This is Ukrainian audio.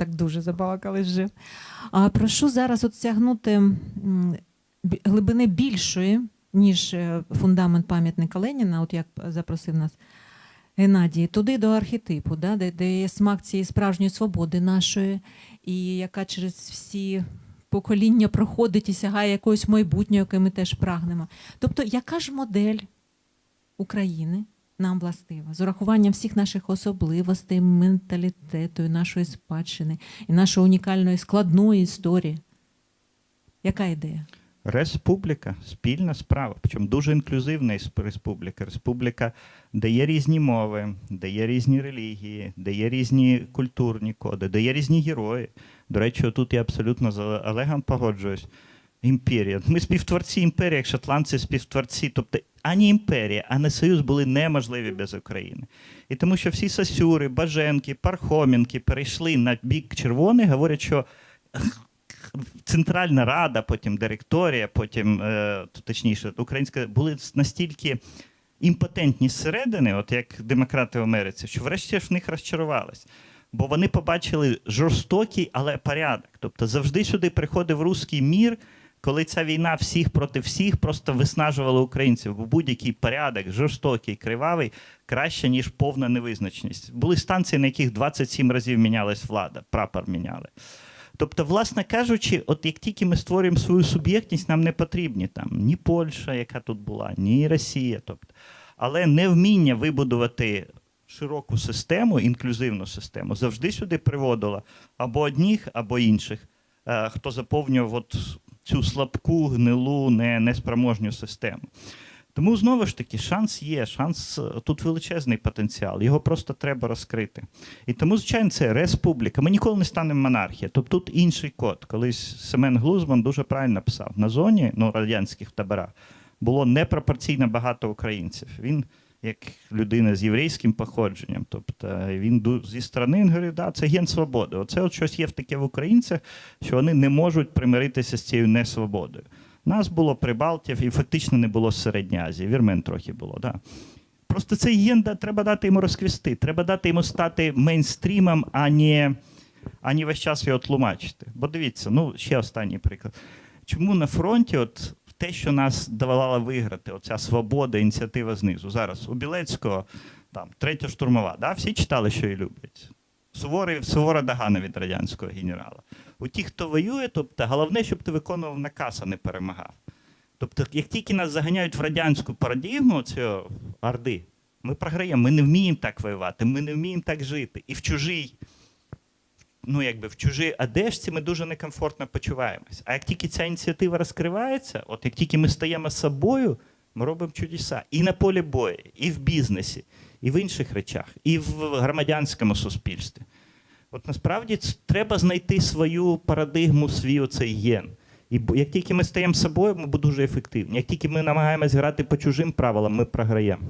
так дуже забалакали вже. А прошу зараз от стягнути глибини більшої, ніж е, фундамент пам'ятника Леніна, от як запросив нас Геннадій, туди до архетипу, да, де, де є смак цієї справжньої свободи нашої, і яка через всі покоління проходить і сягає якогось майбутнього, яке ми теж прагнемо. Тобто, яка ж модель України нам властива, з урахуванням всіх наших особливостей, менталітету, нашої спадщини і нашої унікальної складної історії? Яка ідея? Республіка спільна справа, причому дуже інклюзивна республіка. Республіка, де є різні мови, де є різні релігії, де є різні культурні коди, де є різні герої. До речі, тут я абсолютно з Олегом погоджуюсь. Імперія. Ми співтворці імперії, як шотландці співтворці. Тобто ані імперія, ані союз були неможливі без України. І тому що всі Сасюри, Баженки, Пархомінки перейшли на бік червоний, говорять, що Центральна Рада, потім директорія, потім, е, точніше, українська були настільки імпотентні зсередини, от як демократи в Америці, що врешті ж в них розчарувались. Бо вони побачили жорстокий, але порядок. Тобто завжди сюди приходив руський мір, коли ця війна всіх проти всіх просто виснажувала українців. Бо будь-який порядок, жорстокий, кривавий, краще, ніж повна невизначеність. Були станції, на яких 27 разів мінялась влада, прапор міняли. Тобто, власне кажучи, от як тільки ми створюємо свою суб'єктність, нам не потрібні там ні Польща, яка тут була, ні Росія. Тобто. Але невміння вибудувати широку систему, інклюзивну систему, завжди сюди приводило або одніх, або інших, е, хто заповнював от цю слабку, гнилу, не, неспроможню систему. Тому знову ж таки, шанс є, шанс е, тут величезний потенціал, його просто треба розкрити. І тому, звичайно, це республіка. Ми ніколи не станемо монархія. Тобто тут інший код. Колись Семен Глузман дуже правильно писав: на зоні ну, радянських таборах було непропорційно багато українців. Він як людина з єврейським походженням. Тобто він зі сторони він да, це ген свободи. Оце от щось є в таке в українцях, що вони не можуть примиритися з цією несвободою. Нас було Прибалтів і фактично не було Середньої Азії. Вірмен трохи було. Да. Просто цей ген да, треба дати йому розквісти, треба дати йому стати мейнстрімом, а не, а не весь час його тлумачити. Бо дивіться, ну ще останній приклад. Чому на фронті, от те, що нас давало виграти, оця свобода, ініціатива знизу. Зараз у Білецького там третя штурмова, да? всі читали, що її люблять. Суворий, сувора догана від радянського генерала. У тих, хто воює, тобто головне, щоб ти виконував наказ, а не перемагав. Тобто, як тільки нас заганяють в радянську парадігму цього орди, ми програємо, ми не вміємо так воювати, ми не вміємо так жити. І в чужій, ну якби в чужій одежці ми дуже некомфортно почуваємось. А як тільки ця ініціатива розкривається, от як тільки ми стаємо собою, ми робимо чудеса і на полі бою, і в бізнесі, і в інших речах, і в громадянському суспільстві. От насправді треба знайти свою парадигму, свій оцей ген. І як тільки ми стаємо собою, ми будемо дуже ефективні. Як тільки ми намагаємось грати по чужим правилам, ми програємо.